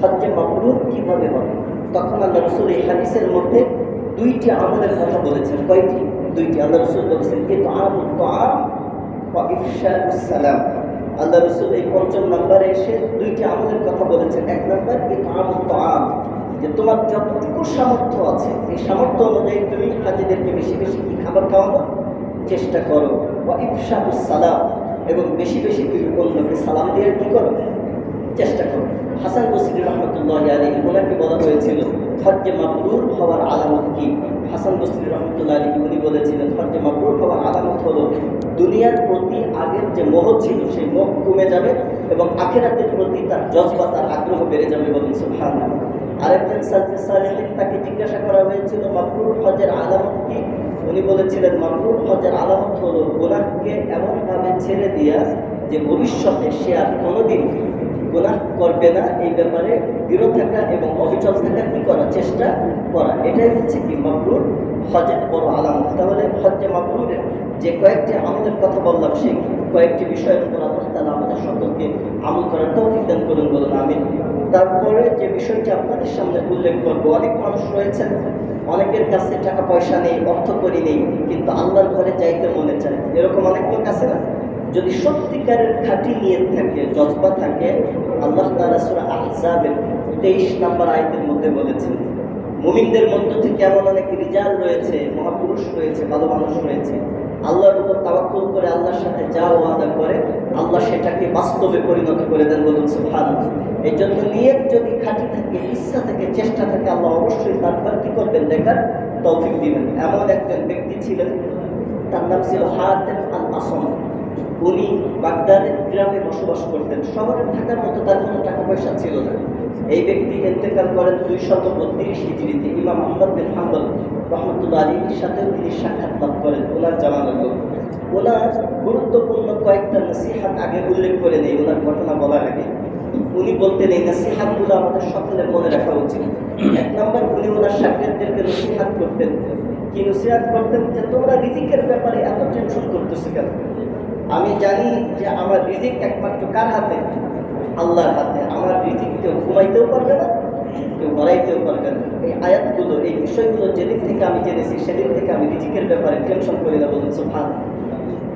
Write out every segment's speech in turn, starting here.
হজ্জে মাবরুর কীভাবে হবে? তখন আল্লাহ রসুল এই হাদিসের মধ্যে দুইটি আমলের কথা বলেছেন। কয়েকটি দুইটি। আল্লাহ রসুল বলেছেন কিন্তু আম তো আম বা ইফশাউসালাম আল্লাহ রসুল এই পঞ্চম নাম্বারে এসে দুইটি আমলের কথা বলেছেন। এক নাম্বার কিন্তু আম তো আম যে তোমার যতটুকু সামর্থ্য আছে, এই সামর্থ্য অনুযায়ী তুমি হাজিদেরকে বেশি বেশি কি খাবার খাওয়ানো? চেষ্টা করো। বা ইফশাউসালাম এবং বেশি বেশি তুমি অন্যকে সালাম দিয়ে কি করো? চেষ্টা করো। হাসান বসির রহমতুল্লাহ আলী ওনাকে বলা হয়েছিল? হজ্জে মাবরুর হওয়ার আলামত কি? হাসান বসির রহমতুল্লাহ আলী উনি বলেছিলেন হজ্জে মাবরুর হওয়ার আলামত হলো দুনিয়ার প্রতি আগের যে মোহ ছিল, সেই মোহ কমে যাবে এবং আখেরাতের প্রতি তার জজবা তার আগ্রহ বেড়ে যাবে বলেন সুহান আরেকজন সালেহিন তাকে জিজ্ঞাসা করা হয়েছিল মাবরুর হজের আলামত কি? উনি বলেছিলেন মাবরুর হজের আলামত হলো গোনাহকে এমনভাবে ছেড়ে দিয়া যে ভবিষ্যতে সে আর কোনোদিন গুনাহ করবে না, এই ব্যাপারে দৃঢ় থাকা এবং অবিচল থাকার কি করা চেষ্টা করা? এটাই হচ্ছে কি মাবরুর হজের বড় আলামত। তাহলে হজ্জে মাবরুরের যে কয়েকটি আমাদের কথা বললাম, সেই কয়েকটি বিষয়ের উপর আল্লাহ তালা আমাদের সকলকে আমল করার তৌফিক দান করুন বলুন আমি তারপরে যে বিষয়টি আপনাদের সামনে উল্লেখ করব, অনেক মানুষ রয়েছেন, অনেকের কাছে টাকা পয়সা নেই অর্থ করি নেই, কিন্তু আল্লাহর ঘরে যাইতে মনে চায়। এরকম অনেক লোক আছে না? যদি সত্যিকারের খাঁটি নিয়ে থাকে, জজবা থাকে, আল্লাহ সূরা তেইশ নাম্বার আয়াতের মধ্যে বলেছেন, মুমিনদের মধ্য থেকে এমন অনেক রিজাল রয়েছে, মহাপুরুষ রয়েছে, ভালো মানুষ রয়েছে। আল্লাহর উপর তাওয়াক্কুল করে আল্লাহর সাথে যা ওয়াদা করে, আল্লাহ সেটাকে বাস্তবে পরিণত করে দেন বলুন সুবহানাল্লাহ। এই জন্য নিয়ত যদি খাঁটি থাকে, ইচ্ছা থেকে, চেষ্টা থাকে, আল্লাহ অবশ্যই তারপর কি করবেন, দেখার তৌফিক দিবেন। এমন একজন ব্যক্তি ছিলেন, তার নাম ছিল হাতেম আল আসম উনি বাগদাদের গ্রামে বসবাস করতেন। শহরে থাকার মতো তার কোনো টাকা পয়সা ছিল না। এই ব্যক্তি ইন্তেকাল করেন দুইশত বত্রিশ হিজড়িতে। ইমাম আহমদ বিন হাম্বল রহমতুল্লাহ আলীর সাথেও তিনি সাক্ষাৎ লাভ করেন ওনার জামানার লোক। ওনার গুরুত্বপূর্ণ কয়েকটা নসিহাত আগে উল্লেখ করে নেই, ওনার ঘটনা বলার আগে। উনি বলতেন, এই নসিহাতগুলো আমাদের সকলের মনে রাখা উচিত। এক নম্বর, উনি ওনার সাক্ষাৎদেরকে নসিহাত করতেন। কি নসিহাত করতেন যে তোমরা রিজিকের ব্যাপারে এত টেনশন করতেছো কেন? আমি জানি যে আমার রিজিক একমাত্র কার হাতে? আল্লাহর হাতে। আমার রিজিক কেউ ঘুমাইতেও পারবে না, কেউ বাড়াইতেও পারবে না। এই আয়াতগুলো, এই বিষয়গুলো যেদিন থেকে আমি জেনেছি, সেদিন থেকে আমি রিজিকের ব্যাপারে টেনশন করি না বলুন সুফান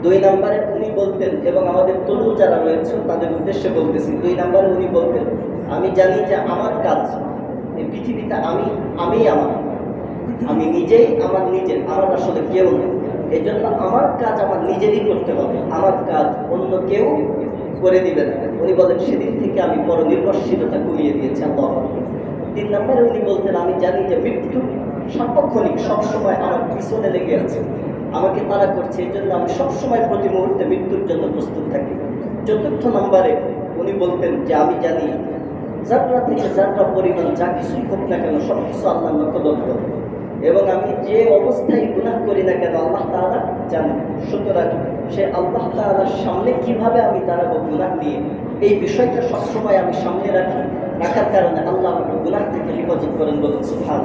দুই নম্বরে উনি বলতেন, এবং আমাদের তরুণ যারা রয়েছে তাদের উদ্দেশ্যে বলতেছি, দুই নম্বরে উনি বলতেন, আমি জানি যে আমার কাজ এই পৃথিবীতে আমি আমি আমার। আমি নিজেই আমার নিজের, আমার আসলে কেউ নেই। এই জন্য আমার কাজ আমার নিজেরই করতে হবে। আমার কাজ অন্য কেউ করে দিবে না। উনি বলেন, সেদিন থেকে আমি বড় নির্ভরশীলতা কমিয়ে দিয়েছি, আল্লাহ তিন নম্বরে উনি বলতেন, আমি জানি যে মৃত্যু সার্বক্ষণিক, সবসময় আমার পিছনে লেগে আছে। আমাকে তারা করছে এই জন্য আমি সবসময় প্রতি মুহূর্তে মৃত্যুর জন্য প্রস্তুত থাকি। চতুর্থ নম্বরে উনি বলতেন যে, আমি জানি যাত্রা থেকে যাত্রা পরিমাণ, যা কিছুই হোক না কেন সব কিছু আল্লাহ লক্ষ্য এবং আমি যে অবস্থায় গুনাহ করি না কেন আল্লাহ তাআলা জানেন। সুতরাং সে আল্লাহ তাআলার সামনে কীভাবে আমি দাঁড়াবো গুনাহ নিয়ে, এই বিষয়টা সবসময় আমি সামনে রাখি। রাখার কারণে আল্লাহ আমাকে গুনাহ থেকে হেফাজত করেন বলুন সুফান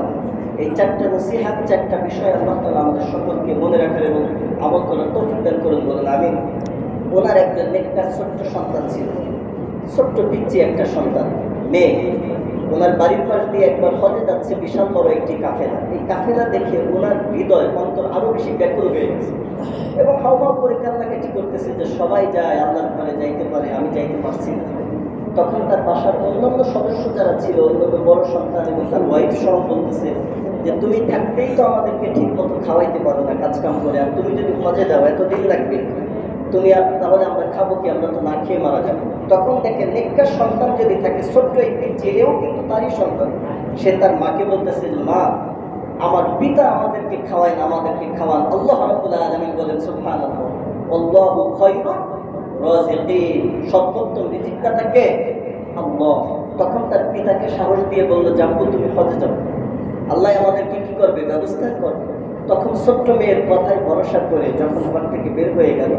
এই চারটা নসিহাত, চারটা বিষয় আল্লাহ তাআলা আমাদের সকলকে মনে রাখার এবং আমল করার তৌফিক দান করেন বলেন আমি ওনার একজন নেককার ছোট্ট সন্তান ছিল। ছোট্ট পিচ্ছি একটা সন্তান, মেয়ে। ওনার বাড়ির পাশ দিয়ে একবার হজে যাচ্ছে বিশাল বড় একটি কাফেলা। এই কাফেলা দেখে ওনার হৃদয় অন্তর আরও বেশি ব্যাকুল হয়ে গেছে। এবং হাও হাও করে কান্নাকাটি করতেছে যে সবাই যায়, আল্লাহর ঘরে যাইতে পারে, আমি যাইতে পারছি না। তখন তার বাসার অন্যান্য সদস্য যারা ছিল, অন্যান্য বড় সন্তান এবং তার ওয়াইফ সহ বলতেছে যে, তুমি থাকতেই তো আমাদেরকে ঠিক মতো খাওয়াইতে পারো না কাজকাম করে, আর তুমি যদি হজে যাও, এতদিন লাগবে। আর তাহলে আমরা খাব কি? আমরা তো না খেয়ে মারা যাব। তখন দেখে নেককার সন্তান যদি থাকে, ছোট্ট একটি ছেলেও কিন্তু তারই সন্তান। সে তার মাকে বলতেছে, মা, আমার পিতা আমাদেরকে খাওয়ায় না, আমাদেরকে খাওয়ান। আল্লাহ রাব্বুল আলামিন বলেন রাজিকিন সর্বোত্তম রিজিকদাতাকে আল্লাহ। তখন তার পিতাকে সাহস দিয়ে বলল, জাম্বু, তুমি হজে যাও। আল্লাহ আমাদেরকে কি করবে? ব্যবস্থা করবে তখন ছোট্ট মেয়ের কথায় ভরসা করে যখন ঘর থেকে বের হয়ে গেল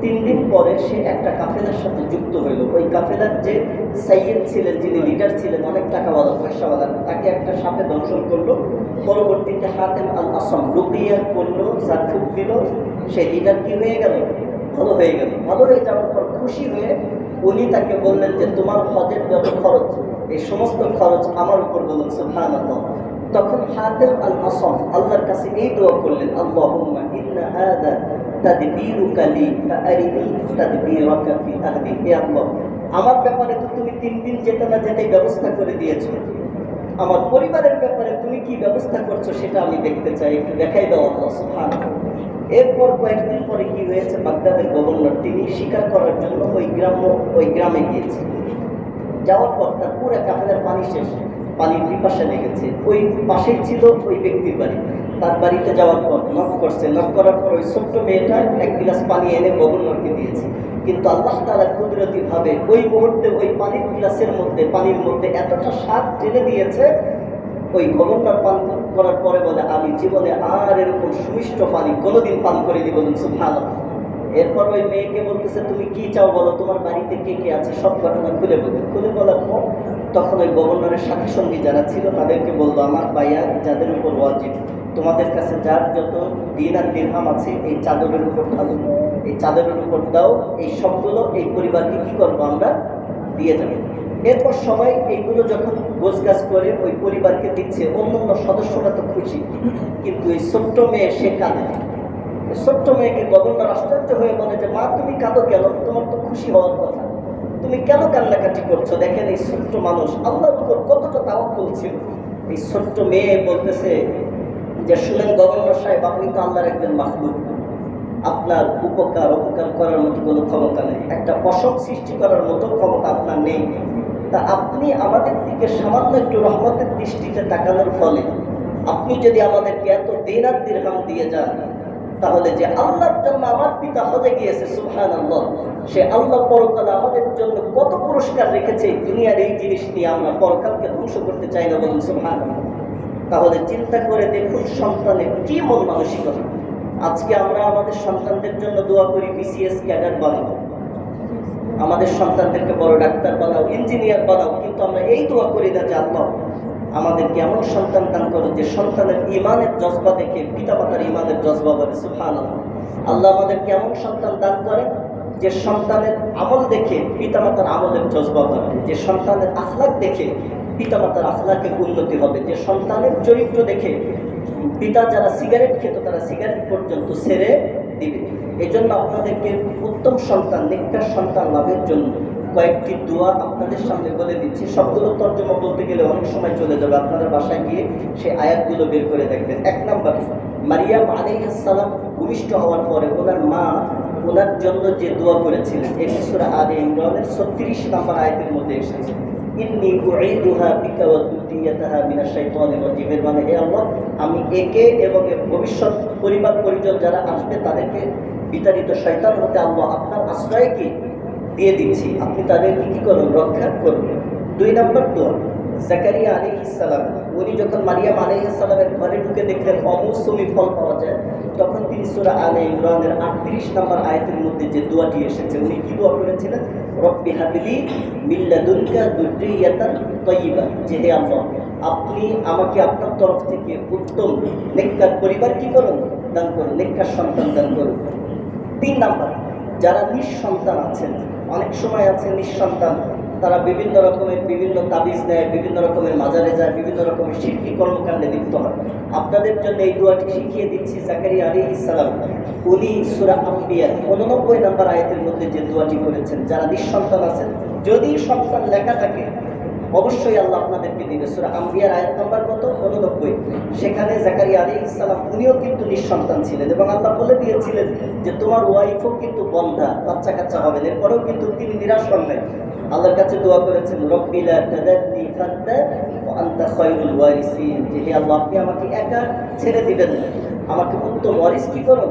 তিন দিন পরে সে একটা কাফেলার সাথে যুক্ত হইল। ওই কাফেলার যে সাইয়েদ ছিলেন, যিনি লিডার ছিলেন, অনেক টাকাওয়ালা, পয়সাওয়ালা, তাকে একটা সাপে দংশন করল। পরবর্তীতে হাতেম আল আসম রুকিয়া করল জারফুক দিল। সেই লিডার কি হয়ে গেল? ভালো হয়ে গেল। ভালো হয়ে যাওয়ার পর খুশি হয়ে উনি তাকে বললেন যে, তোমার হজের যত খরচ, এই সমস্ত খরচ আমার উপর বলুন সুবহান তখন হাতেম আল আসম আল্লাহর কাছে এই দোয়া করলেন, আল্লাহুম্মা ইন্না আমার ব্যাপারে তো তুমি তিন দিন না ব্যবস্থা করে দিয়েছ। আমার পরিবারের ব্যাপারে তুমি কি ব্যবস্থা করছ সেটা আমি দেখতে চাই। একটু দেখাই দাও এরপর কয়েকদিন পরে কি হয়েছে? বাগদাদের গভর্নর তিনি স্বীকার করার জন্য ওই গ্রাম ওই গ্রামে গিয়েছে। যাওয়ার পর তার পুরো কাফেলার পানি শেষ, পানির পিপাসা লেগেছে। ওই পাশেই ছিল ওই ব্যক্তির বাড়ি। তার বাড়িতে যাওয়ার পর নক করছে নক করার পর ওই ছোট্ট মেয়েটা এক গিলাস পানি এনে গভর্নরকে দিয়েছে। কিন্তু আল্লাহ তালা কুদরতি ভাবে ওই মুহূর্তে ওই পানির গ্লাসের মধ্যে, পানির মধ্যে এতটা স্বাদ টেনে দিয়েছে, ওই গভর্নর পান করার পরে বলে, আমি জীবনে আর এরকম সুমিষ্ট পানি কোনোদিন পান করে দিব ভালো এরপর ওই মেয়েকে বলতেছে, তুমি কি চাও বলো? তোমার বাড়িতে কে কে আছে? সব ঘটনা খুলে বলবে খুলে বলার পর তখন ওই গভর্নরের সাথে সঙ্গী যারা ছিল, তাদেরকে বলব আমার বাইয়া যাদের উপর ওয়াজিব। তোমাদের কাছে যার যত দিন আর দিরহাম আছে, এই চাদরের উপর ঢালো। এই চাদরের উপর দাও, এই সবগুলো, এই পরিবারকে কি করব আমরা? দিয়ে যাব। এরপর সবাই এইগুলো যখন গোছগাছ করে, ওই পরিবারকে দিচ্ছে অন্য অন্য সদস্যরা তো খুশি। কিন্তু এই ছোট্ট মেয়ে, সে কাঁদে ছোট্ট মেয়েকে গভর্নর আশ্চর্য হয়ে বলে যে, মা, তুমি কাঁদো কেন? তোমার তো খুশি হওয়ার কথা। তুমি কেন কান্নাকাটি করছ? দেখেন এই ছোট্ট মানুষ, আল্লাহর উপর কতটা তাওয়াক্কুল ছিল। এই ছোট্ট মেয়ে বলতেছে যে শুনেন গভর্নর সাহেব, আপনি তো আল্লাহর একজন মাহবুব আপনার উপকার উপকার করার মতো কোনো ক্ষমতা নেই। একটা অসৎ সৃষ্টি করার মতো ক্ষমতা আপনার নেই। তা আপনি আমাদের দিকে সামান্য একটু রহমতের দৃষ্টিতে তাকানোর ফলে আপনি যদি আমাদেরকে এত দিনার দিরহাম দিয়ে যান, তাহলে যে আল্লাহর জন্য আমার পিতা হজে গিয়েছে সুহান আল্লাহ সে আল্লাহ পরকালে আমাদের জন্য কত পুরস্কার রেখেছে দুনিয়ার এই জিনিস নিয়ে আমরা পরকালকে ধ্বংস করতে চাই না বলুন সুহান তাহলে চিন্তা করে দেখুন সন্তানের কি মন মানসিকতা। আজকে আমরা আমাদের সন্তানদের জন্য দোয়া করি বিসিএস ক্যাডার বানাবো আমাদের সন্তানদেরকে বড় ডাক্তার বানাও, ইঞ্জিনিয়ার বানাও, কিন্তু আমরা এই দোয়া করি না যে আল্লাহ আমাদেরকে এমন সন্তান দান করো যে সন্তানের ইমানের জজবা দেখে, পিতামাতার ইমানের জজবা বলে সুফান আল্লাহ আমাদেরকে এমন সন্তান দান করে যে সন্তানের আমল দেখে, পিতামাতার আমলের জজবা হবে যে সন্তানের আখলাক দেখে পিতামাতার আখলাকের উন্নতি হবে। যে সন্তানের চরিত্র দেখে পিতা যারা সিগারেট খেত, তারা সিগারেট পর্যন্ত সেরে দিবে। এই জন্য আপনাদেরকে উত্তম সন্তান নিকার সন্তান লাভের জন্য কয়েকটি দোয়া আপনাদের সামনে বলে দিচ্ছি। সবগুলো তর্জমা বলতে গেলে অনেক সময় চলে যাবে। আপনারা বাসায় গিয়ে সেই আয়াতগুলো বের করে দেখবেন। এক নাম্বার, মারিয়াম আলাইহাসালাম ভূমিষ্ঠ হওয়ার পরে ওনার মা ওনার জন্য যে দোয়া করেছিলেন এই সুরা আলে ইমরানের ছত্রিশ নাম্বার আয়াতের মধ্যে এসেছে। ইন্নি উঈদুহা বিকা ওয়া যুররিয়াতাহা মিনাশ শাইতানির রাজিম। এর মানে হে আল্লাহ, আমি একে এবং এর ভবিষ্যৎ পরিবার পরিজন যারা আসবে তাদেরকে বিতাড়িত শয়তান হতে আল্লাহ আপনার আশ্রয়কে দিয়ে দিচ্ছি। আপনি তাদেরকে কি করুন? রক্ষা করুন। দুই নম্বর দোয়া, জাকারিয়া আলী ইসালাম উনি যখন মারিয়াম আলী ইসালামের ঘরে ঢুকে দেখলেন, অমৌসুমি ফল পাওয়া যায় তখন তিনি সুরা আলে ইমরানের আটত্রিশ নম্বর আয়াতের মধ্যে যে দোয়াটি এসেছে, উনি কি দোয়া করেছিলেন? রব্বি হাবিলি মিল্লাদুনকা দুর্রিয়াতান তয়িবা যে হে আল্লাহ, আপনি আমাকে আপনার তরফ থেকে উত্তম নেককার পরিবার কি করুন? দান করুন, নেককার সন্তান দান করুন। তিন নাম্বার, যারা নিঃসন্তান আছেন, অনেক সময় আছে নিঃসন্তান তারা বিভিন্ন রকমের, বিভিন্ন তাবিজ নেয় বিভিন্ন রকমের মাজারে যায়, বিভিন্ন রকমের শিল্পী কর্মকাণ্ডে লিপ্ত হয়। আপনাদের জন্য এই দোয়াটি শিখিয়ে দিচ্ছি জাকারি আলী ইসলাম উনি সুরা আম্বিয়ার উননব্বই নাম্বার আয়াতের মধ্যে যে দোয়াটি করেছেন, যারা নিঃসন্তান আছেন, যদি সন্তান লেখা থাকে, অবশ্যই আল্লাহ আপনাদেরকে দিবে। সুরা আম্বিয়ার আয়াত নাম্বার কত? উননব্বই। সেখানে জাকারিয়া আলী ইসলাম উনিও কিন্তু নিঃসন্তান ছিলেন এবং আল্লাহ বলে দিয়েছিলেন যে তোমার ওয়াইফও কিন্তু বন্ধা বাচ্চা কাচ্চা হবেন এরপরেও কিন্তু তিনি নিরাশ হন আল্লাহর কাছে দোয়া করেছেন রব্বিলা ওয়ারিসিন। যে হে আল্লাহ, আপনি আমাকে একা ছেড়ে দিবেন না। আমাকে উত্তম ওয়ারিস কি করুন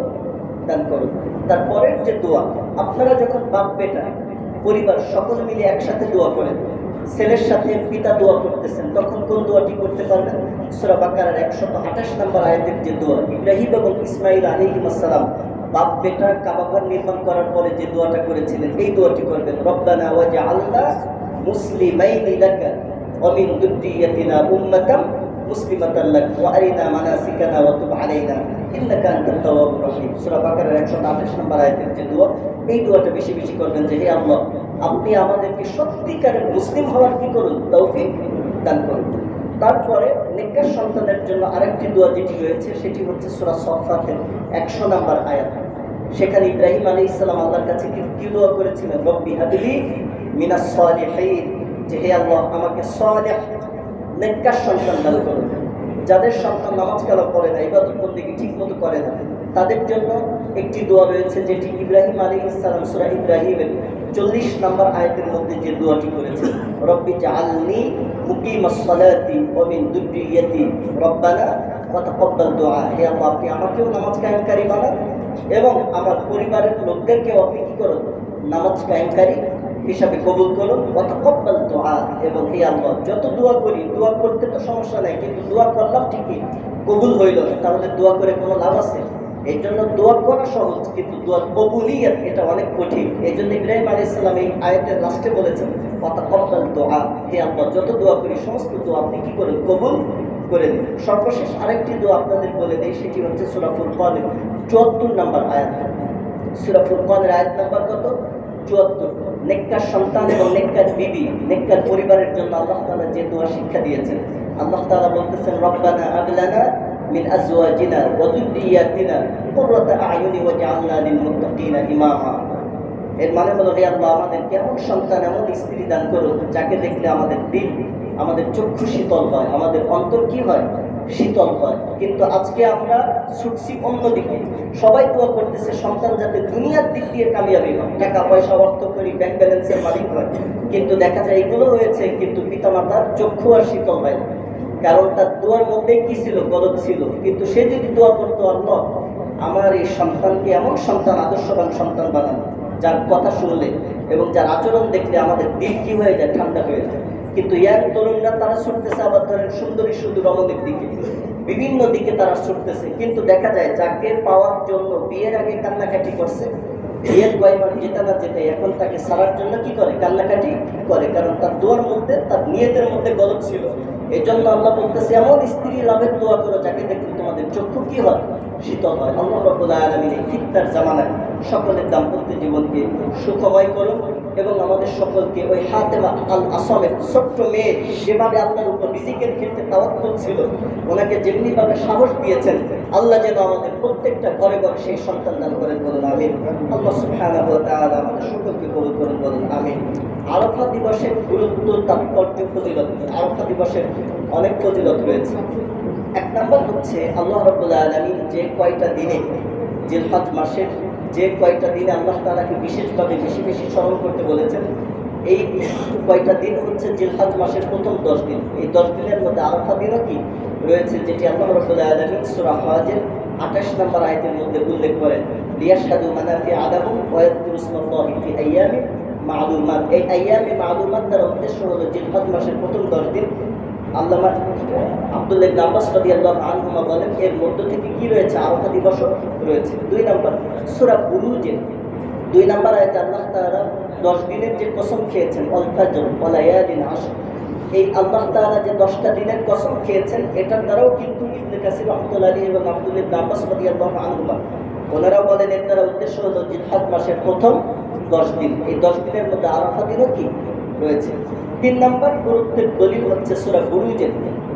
দান করুন তারপরের যে দোয়া, আপনারা যখন বাপ বেটা, পরিবার সকলে মিলে একসাথে দোয়া করেন, ছেলের সাথে পিতা দোয়া করতেছেন, তখন কোন দোয়াটি করতে পারবেন? সুরা বাকারার একশত আঠাশ নম্বর আয়াতের যে দোয়া, ইব্রাহিম এবং ইসমাইল আলিহিম আসসালাম বাপ বেটা কাবাঘর নির্মাণ করার পরে যে দোয়াটা করেছিলেন, এই দোয়াটি করবেন লাকা উম্মাতাম মুসলিমাতান লাক ওয়া আরিনা মানাসিকানা ওয়া তুব আলাইনা, ইন্নাকা আনতাত তাওয়াবুর রহিম। সূরা বাকারার 128 নম্বর আয়াতের যে দোয়া, এই দোয়াটা বেশি বেশি করবেন যে, হে আল্লাহ, আপনি আমাদেরকে সত্যিকারের মুসলিম হওয়ার কি করুন? তৌফিক দান করুন। তারপরে নেককার সন্তানের জন্য আরেকটি দোয়া যেটি রয়েছে, সেটি হচ্ছে সূরা সফাতের 100 নম্বর আয়াত। সেখানে ইব্রাহিম আলী ইসলাম আল্লাহর কাছে কি দোয়া করেছিলেন? রব্বি হাবিলি মিনাস সালিহিন। যে হে আল্লাহ, আমাকে সালেহ, নেককার সন্তান দান করুন যাদের সন্তান নামাজ কালাম করে না, ইবাদত বন্দিকে ঠিক মতো করে না, তাদের জন্য একটি দোয়া রয়েছে, যেটি ইব্রাহিম আলী ইসলাম সুরা ইব্রাহিমের চল্লিশ নম্বর আয়াতের মধ্যে যে দোয়াটি করেছে রব্বি জাআলনি মুকিম সালাতি ওয়া মিন দুররিয়াতি রব্বানা ওয়া তাকাব্বাল দুআ। হে আল্লাহ আমাকেও নামাজ কায়েমকারী বানান এবং আমার পরিবারের লোকদেরকেও আপনি কি করুন? নামাজ কায়েমকারী হিসাবে কবুল করুন। অত কব্বাল দোয়া এবং হে আল্লাহ, যত দোয়া করি দোয়া করতে তো সমস্যা নাই, কিন্তু দোয়া করলাম ঠিকই, কবুল হইল তাহলে দোয়া করে কোনো লাভ আছে? এই জন্য দোয়া করা সহজ, কিন্তু কবুলিয়াত এটা অনেক কঠিন। এই জন্য ইব্রাহিম আলী ইসলাম এই লাস্টে বলেছেন দোয়া হে যত দোয়া করি, সমস্ত দোয়া আপনি করেন? কবুল সর্বশেষ আরেকটি দোয়া আপনাদের বলে সেটি হচ্ছে সুরাফুল চুয়াত্তর নম্বর আয়াত। সুরা ফুরকানের আয়াত নাম্বার কত? চুয়াত্তর। নেককার সন্তান এবং নেককার বিবি, নেককার পরিবারের জন্য আল্লাহ তাআলা যে দোয়া শিক্ষা দিয়েছেন, আল্লাহ তাআলা বলতেছেন, রব্বানা আবলানা ওয়া যুররিয়াতিনা কুররাতা আয়ুনি ওয়াজআলনা লিল মুত্তাকিনা ইমামা। এর মানে হলো, হে আল্লাহ আমাদের কেমন সন্তান, এমন স্ত্রী দান করুন যাকে দেখলে আমাদের দিল, আমাদের চক্ষু শীতল হয়, আমাদের অন্তর কি হয়? শীতল হয়। কিন্তু আজকে আমরা ছুটছি অন্যদিকে। সবাই দোয়া করতেছে, সন্তান যাতে দুনিয়ার দিক দিয়ে কামিয়াবি হয়। টাকা পয়সা অর্থ করি ব্যাংক ব্যালেন্সের মালিক হয়। কিন্তু দেখা যায়, এগুলো হয়েছে, কিন্তু পিতা পিতামাতার চক্ষু আর শীতল হয়। কারণ তার দোয়ার মধ্যে কি ছিল গলত ছিল। কিন্তু সে যদি দোয়া করতো আল্লাহ আমার এই সন্তানকে এমন সন্তান, আদর্শবান সন্তান বানানো, যার কথা শুনলে এবং যার আচরণ দেখলে আমাদের দিল কি হয়ে যায়, ঠান্ডা হয়ে যায়। কিন্তু ইয়াং তরুণরা তারা ছুটতেছে আবার ধরেন সুন্দরী সুন্দর রমণের দিকে। বিভিন্ন দিকে তারা ছুটতেছে, কিন্তু দেখা যায় যাকে পাওয়ার জন্য বিয়ের আগে কান্নাকাটি করছে, বিয়ের কয়েকবার যেতে না যেতে এখন তাকে সারার জন্য কি করে? কান্নাকাটি করে, কারণ তার দোয়ার মধ্যে, তার নিয়তের মধ্যে গলত ছিল। এই জন্য আল্লাহ বলতেছে, এমন স্ত্রী লাভের দোয়া করো যাকে দেখলে তোমাদের চক্ষু কি হয়? শীতল হয়। অন্য রব্বুল আলামিন এই ফিতনার জামানায় সকলের দাম্পত্য জীবনকে সুখময় করুন এবং আমাদের সকলকে ওই হাতেমা আল আসমের ছোট্ট মেয়ে যেভাবে আপনার উপর রিজিকের ক্ষেত্রে তাওয়াক্কুল ছিল। ওনাকে যেমনিভাবে সাহস দিয়েছেন, আল্লাহ যেন আমাদের প্রত্যেকটা ঘরে ঘরে সেই সন্তান দান করেন বলুন, আমিন। আল্লাহ সুবহানাহু ওয়া তাআলা আমাদের সকলকে কবুল করুন বলুন, আমিন। আরাফা দিবসের গুরুত্ব, তাৎপর্য, ফজিলত, আরাফা দিবসের অনেক ফজিলত রয়েছে। এক নম্বর হচ্ছে আল্লাহ রাব্বুল আলামিন যে কয়টা দিনে জিলহজ মাসের, যে কয়টা দিনে আল্লাহ তাআলাকে বিশেষভাবে বেশি বেশি স্মরণ করতে বলেছেন এই কয়টা দিন হচ্ছে জিলহজ মাসের প্রথম দশ দিন। এই দশ দিনের মধ্যে আরাফা দিনও কি রয়েছে, যেটি আল্লাহ রাব্বুল আলামিন সূরা হজের 28 নম্বর আয়তের মধ্যে উল্লেখ করেন, লিয়াশহাদু মানাফি আলাহুম ওয়া ইয়াযকুরু ইসমাল্লাহি ফি আইয়ামিন মা'লুমাত। এই আইয়ামে মা'লুমাত তার উদ্দেশ্য হলো জিলহজ মাসের প্রথম দশ দিন আল্লামা আব্দুল্লাহ ইবনে আব্বাস রাদিয়াল্লাহু আনহুমা বলেন, এর মধ্য থেকে কি রয়েছে? আরাফা দিবসও রয়েছে। দুই নম্বর, সূরা বুরুজে দুই নম্বর আয়াতে আল্লাহ তাআলা 10 দিনের যে কসম খেয়েছেন অল ফাজর ওয়া লায়ালিন এই আল্লাহ তাআলা যে 10টা দিনের কসম খেয়েছেন, এটার দ্বারাও কিন্তু ইবনে কাসির রাহমাতুল্লাহি আলাইহি এবং ইবনে আব্বাস ওনারাও বলেন, এর দ্বারা উদ্দেশ্য হলো জিলহজ মাসের প্রথম 10 দিন। এই 10 দিনের মধ্যে আরাফা দিনও কি রয়েছে? তিন নম্বর গুরুত্বের দলিল হচ্ছে সূরা বুরুজের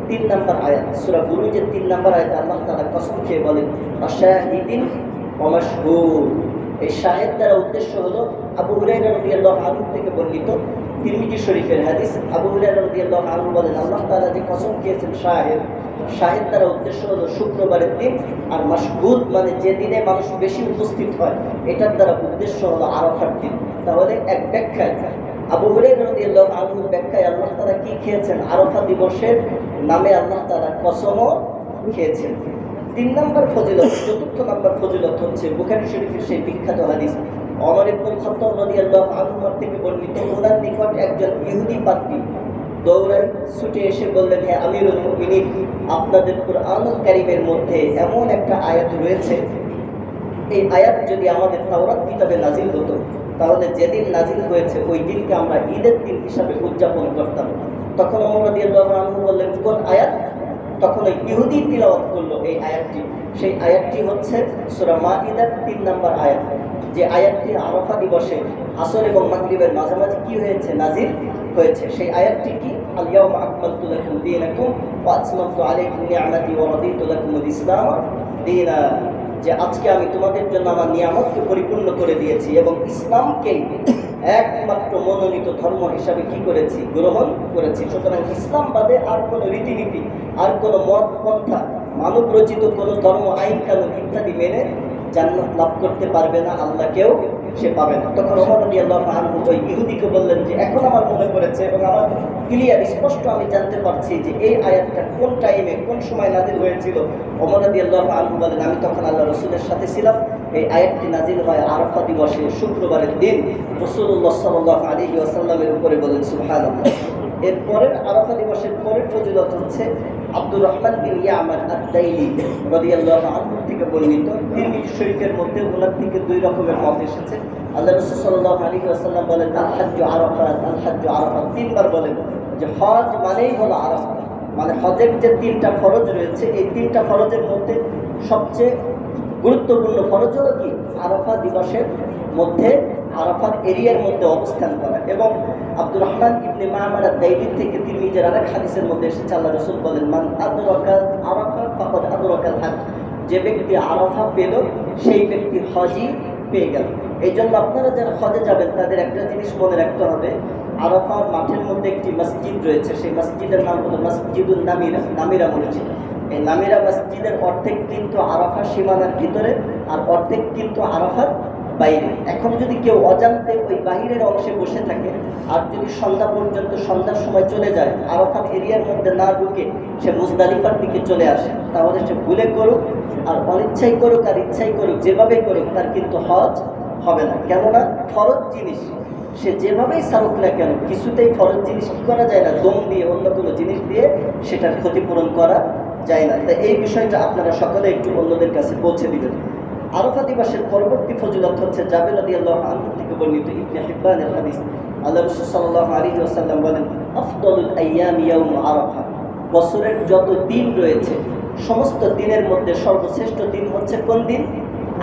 তিন নম্বর আয়াত। সূরা বুরুজের তিন নম্বর আয়াতে আল্লাহ তাআলা কসম খেয়ে বলেন, আশাহিদিন ওয়া মাশহুর এই শাহেদ দ্বারা উদ্দেশ্য হলো আবু আনহু থেকে বর্ণিত তিরমিজি শরীফের হাদিস। আবু হুরায়রা রাদিয়াল্লাহু বলেন, আল্লাহ তাআলা যে কসম খেয়েছেন শাহেদ শাহেদ দ্বারা উদ্দেশ্য হলো শুক্রবারের দিন আর মাসহুদ মানে যে দিনে মানুষ বেশি উপস্থিত হয়, এটার দ্বারা উদ্দেশ্য হলো আরাফার দিন। তাহলে এক ব্যাখ্যায়, আবু হুরায়রা রাদিয়াল্লাহু ব্যাখ্যায় আল্লাহ তাআলা কি খেয়েছেন? আরাফা দিবসের নামে আল্লাহ তাআলা কসমও খেয়েছেন। তিন নম্বর ফজিলত, চতুর্থ নম্বর ফজিলত হচ্ছে বুখারী শরীফের সেই বিখ্যাত হাদিস অমর ইবনুল খাত্তাব রাদিয়াল্লাহু আনহু থেকে বর্ণিত ওনার নিকট একজন ইহুদি পাত্রী দৌড়ায় ছুটে এসে বললেন হ্যাঁ আমিরুল মুমিনিন, আপনাদের কুরআনুল কারীমের মধ্যে এমন একটা আয়াত রয়েছে। এই আয়াত যদি আমাদের তাওরাত কিতাবে নাজিল হতো, তাহলে যেদিন নাজিল হয়েছে, ওই দিনকে আমরা ঈদের দিন হিসাবে উদযাপন করতাম। তখন অমর রাদিয়াল্লাহু আনহু বললেন, কোন আয়াত? তখন ওই ইহুদি তিলাওয়াত এই আয়াতটি। সেই আয়াতটি হচ্ছে সূরা মাইদার তিন নম্বর আয়াত। যে আয়াতটি আরাফা দিবসে আসর এবং মাগরিবের মাঝামাঝি কি হয়েছে? নাজির হয়েছে। সেই আয়াতটি কি? আলিয়াউম দীনাকুম ওয়া আলাইকুম ওয়া রাদিতু লাকুমুল ইসলাম দীনা। যে আজকে আমি তোমাদের জন্য আমার নিয়ামতকে পরিপূর্ণ করে দিয়েছি এবং ইসলামকে একমাত্র মনোনীত ধর্ম হিসাবে কি করেছি? গ্রহণ করেছি। সুতরাং ইসলাম বাদে আর কোনো রীতিনীতি, আর কোনো মত পন্থা মানব রচিত কোনো ধর্ম, আইন, কানুন ইত্যাদি মেনে জান্নাত লাভ করতে পারবে না আল্লাহকেও সে পাবে না। তখন ওমর রবি আল্লাহ আনহু ওই ইহুদিকে বললেন যে, এখন আমার মনে পড়েছে এবং আমার ক্লিয়ার, স্পষ্ট আমি জানতে পারছি যে এই আয়াতটা কোন টাইমে, কোন সময় নাজিল হয়েছিল? ওমর রবি আল্লাহ আনহু বলেন, আমি তখন আল্লাহ রসুলের সাথে ছিলাম। এই আয়াতটি নাজিল হয় আরফা দিবসে শুক্রবারের দিন। রসুল্লাহ সাল্লাহ আলী আসাল্লামের উপরে বলেন সুহান এরপরের আরাফা দিবসের পরের ফজিলত হচ্ছে আব্দুর রহমান বিন ইয়ামার আদ-দাইলি রাদিয়াল্লাহু আনহু থেকে বর্ণিত। তিরমিজি শরীফের মধ্যে ওনার থেকে দুই রকমের মত এসেছে। আল্লাহ রাসূল সাল্লাল্লাহু আলাইহি ওয়াসাল্লাম বলেন আল হাজ্জু আরাফাত আল হাজ্জু আরাফাত তিনবার বলেন যে হজ মানেই হলো আরাফা মানে হজের যে তিনটা ফরজ রয়েছে, এই তিনটা ফরজের মধ্যে সবচেয়ে গুরুত্বপূর্ণ ফরজ হলো কি? আরাফা দিবসের মধ্যে আরাফার এরিয়ার মধ্যে অবস্থান করা এবং আব্দুর রহমান ইবনে মামার দাইলির থেকে তিনি নিজের আরেক হাদিসের মধ্যে এসেছে, আল্লাহ রসুল বলেন, মান আদরাকাত আরাফা ফাকাদ আদরাকাল হজ যে ব্যক্তি আরাফা পেল, সেই ব্যক্তি হজই পেয়ে গেল। এই জন্য আপনারা যারা হজে যাবেন, তাদের একটা জিনিস মনে রাখতে হবে, আরাফা মাঠের মধ্যে একটি মসজিদ রয়েছে, সেই মসজিদের নাম হলো মসজিদুল নামিরা নামিরা মসজিদ। এই নামিরা মসজিদের অর্ধেক কিন্তু আরাফা সীমানার ভিতরে, আর অর্ধেক কিন্তু আরাফার বাইরে। এখন যদি কেউ অজান্তে ওই বাহিরের অংশে বসে থাকে, আর যদি সন্ধ্যা পর্যন্ত সন্ধ্যার সময় চলে যায়, আরাফাত এরিয়ার মধ্যে না ঢুকে সে মুজদালিফার দিকে চলে আসে, তাহলে সে ভুলে করুক, আর অনিচ্ছাই করুক, আর ইচ্ছাই করুক যেভাবে করুক, তার কিন্তু হজ হবে না। কেননা ফরজ জিনিস, সে যেভাবেই সারুক না কেন, কিছুতেই ফরজ জিনিস কি করা যায় না? দম দিয়ে, অন্য কোনো জিনিস দিয়ে সেটার ক্ষতিপূরণ করা যায় না। তাই এই বিষয়টা আপনারা সকলে একটু অন্যদের কাছে পৌঁছে দিবেন। আরাফা দিবসের পরবর্তী ফজিলত হচ্ছে জাবের আল্লাহ আনহু থেকে বর্ণিত ইবনে হিব্বানের হাদিস। আল্লাহ রাসূল সাল্লাল্লাহু আলাইহি ওয়াসাল্লাম বলেন, আফদালুল আইয়াম ইয়াউম আরাফা। বছরের যত দিন রয়েছে, সমস্ত দিনের মধ্যে সর্বশ্রেষ্ঠ দিন হচ্ছে কোন দিন?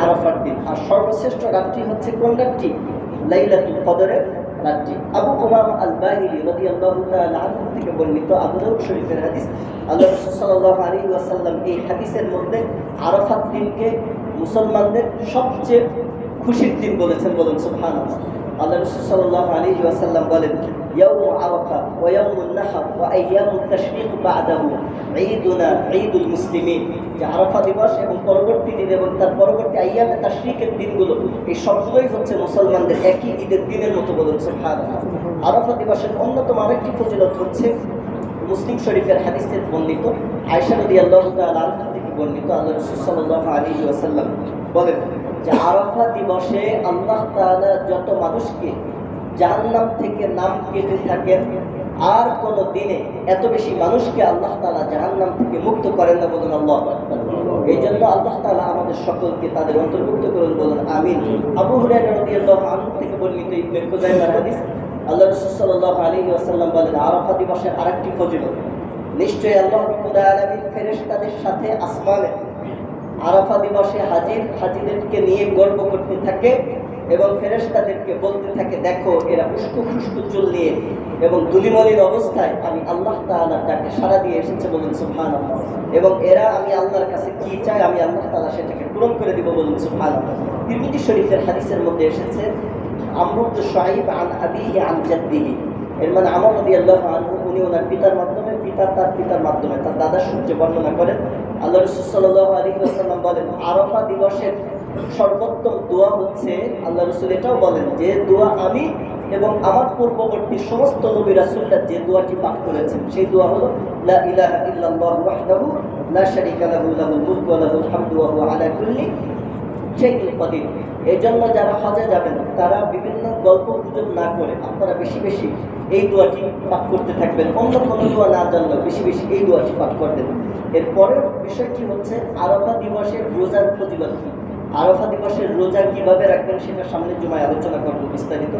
আরাফার দিন। আর সর্বশ্রেষ্ঠ রাত্রি হচ্ছে কোন রাত্রি? লাইলাতুল কদরের রাত্রি। আবু উমামা আল বাহিরি রাদিয়াল্লাহু তাআলা আনহু থেকে বর্ণিত আবু দাউদ শরীফের হাদিস। আল্লাহ সাল্লাল্লাহু আলাইহি ওয়াসাল্লাম এই হাদিসের মধ্যে আরাফাত দিনকে মুসলমানদের সবচেয়ে খুশির দিন বলেছেন বলেন, সুবহানাল্লাহ। আল্লাহ রাসূল আলাইহি ওয়াসাল্লাম বলেন দিবস এবং পরবর্তী দিন এবং তার পরবর্তী দিনগুলো, এই হচ্ছে মুসলমানদের একই দিনের মতো দিবসের অন্যতম আরেকটি ফজিলত হচ্ছে মুসলিম শরীফের হাদিসের বর্ণিত আয়েশা রাদিয়াল্লাহু আল্লাহ বর্ণিত আল্লাহ রাসূল সাল্লাল্লাহু আলাইহি ওয়াসাল্লাম বলেন যে আরাফা দিবসে আল্লাহ তাআলা যত মানুষকে জাহান্নাম থেকে নাম কেটে থাকেন, আর কোন দিনে এত বেশি মানুষকে আল্লাহ তাআলা জাহান্নাম থেকে মুক্ত করেন না বলুন আল্লাহ এই জন্য আল্লাহ তাআলা আমাদের সকলকে তাদের অন্তর্ভুক্ত করুন বলুন, আমিন। আবু রাদিয়াল্লাহু থেকে বর্ণিত ইবনে খুজাইমার হাদিস, আল্লাহ রাসূল সাল্লাল্লাহু আলাইহি ওয়াসাল্লাম বলেন, আরাফা দিবসের আরেকটি ফজিলত নিশ্চয়ই আল্লাহ রাব্বুল আলামিন সাথে আসমানে আরাফা দিবসে হাজির হাজিরদেরকে নিয়ে গর্ব করতে থাকে এবং ফেরেশতাদেরকে বলতে থাকে, দেখো, এরা উস্কু খুস্কু চুল নিয়ে এবং দুলিমলির অবস্থায় আমি আল্লাহ তাআলার ডাকে সাড়া দিয়ে এসেছে বলুন সুবহানাল্লাহ। এবং এরা আমি আল্লাহর কাছে কি চাই, আমি আল্লাহ তাআলা সেটাকে পূরণ করে দিব বলুন সুবহানাল্লাহ। তিরমিজি শরীফের হাদিসের মধ্যে এসেছে, আমরুদ শাইব আন আবিহি আন জাদ্দিহি। এর মানে আমর রাদিয়াল্লাহু আনহু, উনি ওনার পিতার মাধ্যমে পিতা, তার পিতার মাধ্যমে, তার দাদার সূত্রে বর্ণনা করেন আল্লাহ রাসূল সাল্লাল্লাহু আলাইহি ওয়াসাল্লাম বলেন, আরাফা দিবসের সর্বোত্তম দোয়া হচ্ছে, আল্লাহ রাসূল এটাও বলেন যে, দোয়া আমি এবং আমার পূর্ববর্তী সমস্ত নবী রাসূলরা যে দোয়াটি পাঠ করেছেন, সেই দোয়া হলো, লা ইলাহা ইল্লাল্লাহু ওয়াহদাহু লা শারীকা লাহু, লাহুল মুলকু ওয়া লাহুল হামদু ওয়া হুয়া আলা কুল্লি শাইইন কাদির এই জন্য যারা হজে যাবেন, তারা বিভিন্ন গল্প গুজব না করে আপনারা বেশি বেশি এই দোয়াটি পাঠ করতে থাকবেন। অন্য কোনো দোয়া না জানলেও বেশি বেশি এই দোয়াটি পাঠ করবেন। এরপরের বিষয়টি হচ্ছে আরফা দিবসের রোজার প্রতিবাদ কি? আরফা দিবসের রোজা কীভাবে রাখবেন সেটা সামনে জুমায় আলোচনা করব বিস্তারিত।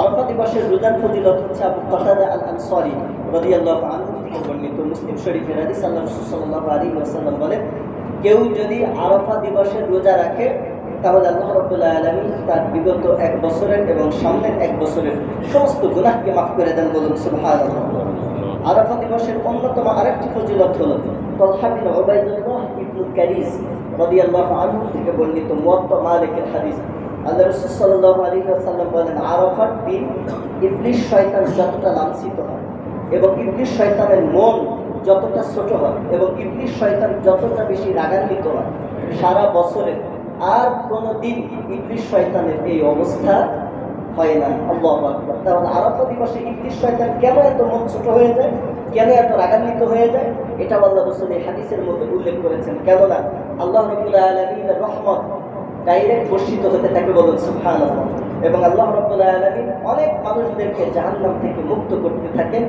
আরফা দিবসের রোজার ফজিলত হচ্ছে আবু কাতাদা আল আনসারী রাদিয়াল্লাহু আনহু থেকে বর্ণিত মুসলিম শরীফের হাদিস। আল্লাহ রসুল সাল্লাহ আলী ওয়াসাল্লাম বলেন, কেউ যদি আরফা দিবসের রোজা রাখে তাহলে আল্লাহ রব্বুল্লাহ আলমী তার বিগত এক বছরের এবং সামনের এক বছরের সমস্ত গুনাহকে মাফ করে দেন বলুন সুবহান আরাফা দিবসের অন্যতম আরেকটি ফজিলত হল তলহা বিন ওবাইদুল্লাহ ইবনু কারিস রাদিয়াল্লাহু আনহু থেকে বর্ণিত মুয়াত্তা মালিকের হাদিস। আল্লাহ রাসূল সাল্লাল্লাহু আলাইহি ওয়াসাল্লাম বলেন আরাফার দিন ইবলিস শয়তান যতটা লাঞ্ছিত হয় এবং ইবলিস শয়তানের মন যতটা ছোট হয় এবং ইবলিস শয়তান যতটা বেশি রাগান্বিত হয়, সারা বছরে আর কোনো ইংলিশ শয়তানের এই অবস্থা হয় না আল্লাহ কারণ তাহলে দিবসে ইংলিশ শয়তান কেন এত মন ছোট হয়ে যায়? কেন এত রাগান্বিত হয়ে যায়? এটা আল্লাহ রসুল হাদিসের মধ্যে উল্লেখ করেছেন। কেননা আল্লাহ রবুল্লাহ আলমীর রহমত ডাইরেক্ট বর্ষিত হতে তাকে বলেন সুফান এবং আল্লাহ রব্বুল্লাহ আলমী অনেক মানুষদেরকে জাহান্নাম থেকে মুক্ত করতে থাকেন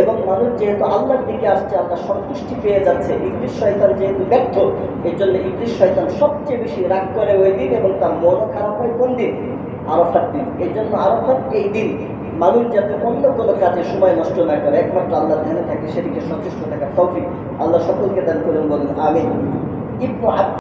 এবং মানুষ যেহেতু আল্লাহর দিকে আসছে আল্লাহ সন্তুষ্টি পেয়ে যাচ্ছে। ইংলিশ শয়তান যেহেতু ব্যর্থ এই জন্য ইংলিশ শয়তান সবচেয়ে বেশি রাগ করে ওই দিন এবং তার মনও খারাপ হয় কোন দিন? আরফার দিন। এই জন্য আরফার এই দিন মানুষ যাতে অন্য কোনো কাজে সময় নষ্ট না করে, একমাত্র আল্লাহ ধ্যানে থাকে, সেদিকে সচেষ্ট থাকার তৌফিক আল্লাহ সকলকে দান করেন, বলেন আমি ইবনু